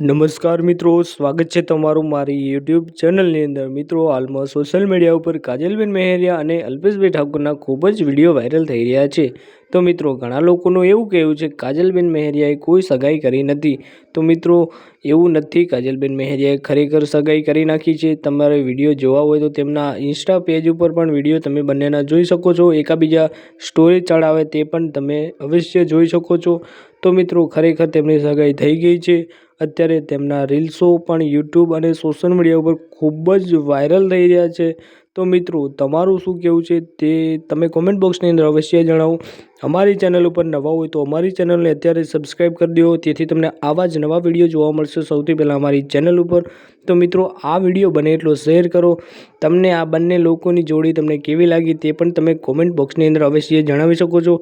નમસ્કાર મિત્રો, સ્વાગત છે તમારું મારી યુટ્યુબ ચેનલની અંદર. મિત્રો, હાલમાં સોશિયલ મીડિયા ઉપર કાજલબેન મહેરિયા અને અલ્પેશભાઈ ઠાકોરના ખૂબ જ વીડિયો વાયરલ થઈ રહ્યા છે. તો મિત્રો, ઘણા લોકોનું એવું કહેવું છે કાજલબેન મહેરિયાએ કોઈ સગાઈ કરી નથી. તો મિત્રો, એવું નથી. કાજલબેન મહેરિયાએ ખરેખર સગાઈ કરી નાખી છે. તમારે વીડિયો જોવા હોય તો તેમના ઇન્સ્ટા પેજ ઉપર પણ વીડિયો તમે બંનેના જોઈ શકો છો. એકાબીજા સ્ટોરી ચડાવે તે પણ તમે અવશ્ય જોઈ શકો છો. તો મિત્રો, ખરેખર તેમની સગાઈ થઈ ગઈ છે. અત્યારે તેમના રીલ્સો પણ યુટ્યુબ અને સોશિયલ મીડિયા ઉપર ખૂબ જ વાયરલ થઈ રહ્યા છે. તો મિત્રો, તમારું શું કહેવું છે તે તમે કોમેન્ટ બોક્સની અંદર અવશ્ય જણાવો. અમારી ચેનલ ઉપર નવા હોય તો અમારી ચેનલને અત્યારે સબસ્ક્રાઈબ કરી દો. તેથી તમને આવા જ નવા વીડિયો જોવા મળશે સૌથી પહેલાં અમારી ચેનલ ઉપર. તો મિત્રો, આ વીડિયો બને એટલો શેર કરો. તમને આ બંને લોકોની જોડી તમને કેવી લાગી તે પણ તમે કોમેન્ટ બોક્સની અંદર અવશ્ય જણાવી શકો છો.